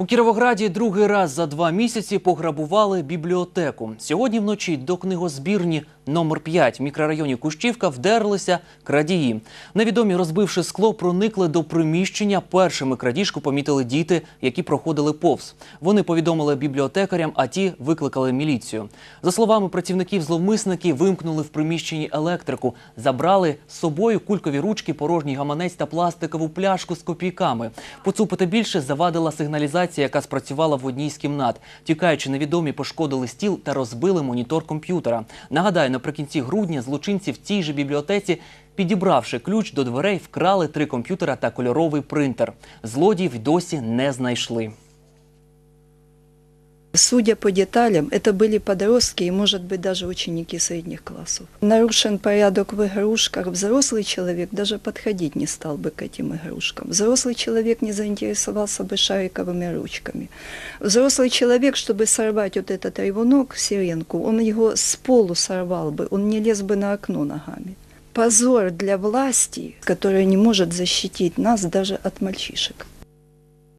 У Кіровограді другий раз за два місяці пограбували бібліотеку. Сьогодні вночі до книгозбірні номер 5 в мікрорайоні Кущівка вдерлися крадії. Невідомі, розбивши скло, проникли до приміщення. Першими крадіжку помітили діти, які проходили повз. Вони повідомили бібліотекарям, а ті викликали міліцію. За словами працівників, зловмисники вимкнули в приміщенні електрику, забрали з собою кулькові ручки, порожній гаманець та пластикову пляшку з копійками. Поцупити більше завадила сигналізація, яка спрацювала в одній з кімнат. Тікаючи, невідомі пошкодили стіл та розбили монітор комп'ютера. Нагадаю, наприкінці грудня злочинці в цій же бібліотеці, підібравши ключ до дверей, вкрали три комп'ютера та кольоровий принтер. Злодіїв досі не знайшли. Судя по деталям, это были подростки и, может быть, даже ученики средних классов. Нарушен порядок в игрушках. Взрослый человек даже подходить не стал бы к этим игрушкам. Взрослый человек не заинтересовался бы шариковыми ручками. Взрослый человек, чтобы сорвать вот этот ревунок, сиренку, он его с полу сорвал бы, он не лез бы на окно ногами. Позор для власти, которая не может защитить нас даже от мальчишек.